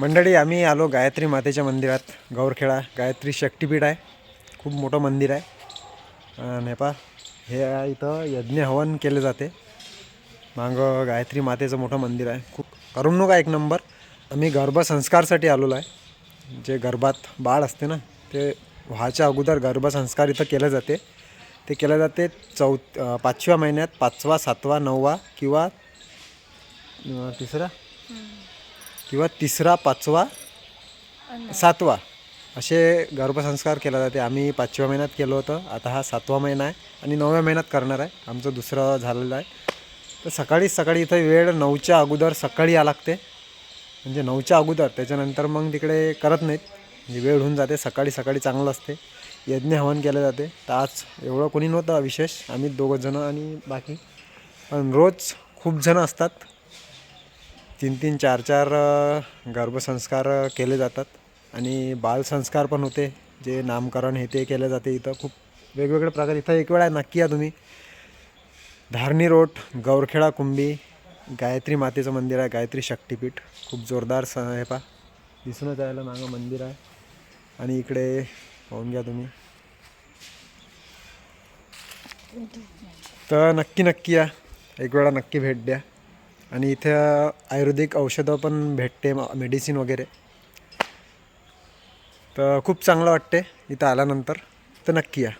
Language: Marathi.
मंडळी आम्ही आलो गायत्री मातेच्या मंदिरात. गौरखेडा गायत्री शक्तिपीठ आहे. खूप मोठं मंदिर आहे. नेपाळ हे आहे इथं यज्ञ हवन केले जाते. मागं गायत्री मातेचं मोठं मंदिर आहे. खूप करमणूक आहे एक नंबर. आम्ही गर्भसंस्कारसाठी आलेलो आहे. जे गर्भात बाळ असते ना ते व्हायच्या अगोदर गर्भसंस्कार इथं केलं जाते. ते केलं जाते चौ पाचव्या महिन्यात पाचवा सातवा नववा किंवा तिसरा? किंवा तिसरा पाचवा सातवा. असे गर्भसंस्कार केला जाते. आम्ही पाचव्या महिन्यात केलं होतं. आता हा सातवा महिना आहे आणि नवव्या महिन्यात करणार आहे. आमचं दुसरं झालेलं आहे. तर सकाळीच सकाळी इथं वेळ नऊच्या अगोदर सकाळी या लागते. म्हणजे नऊच्या अगोदर. त्याच्यानंतर मग तिकडे करत नाहीत. म्हणजे वेळ होऊन जाते. सकाळी सकाळी चांगलं असते. यज्ञ हवन केलं जाते. तर आज एवढं कोणी नव्हतं विशेष. आम्ही दोघं जणं आणि बाकी. पण रोज खूप जणं असतात. तीन तीन चार चार गर्भसंस्कार केले जातात. आणि बालसंस्कार पण होते जे नामकरण हे ते केले जाते इथं खूप वेगवेगळे प्रकार. इथं एक वेळा नक्की या तुम्ही. धारणी रोड गौरखेडा कुंभी गायत्री मातेचं मंदिर आहे गायत्री शक्तिपीठ. खूप जोरदार स हे पा दिसूनच यायला मागं मंदिर आहे. आणि इकडे पाहून घ्या तुम्ही. तर नक्की नक्की या. एक वेळा नक्की भेट द्या. आणि इथं आयुर्वेदिक औषधं पण भेटते मेडिसिन वगैरे. तर खूप चांगलं वाटते इथं आल्यानंतर. तर नक्की या.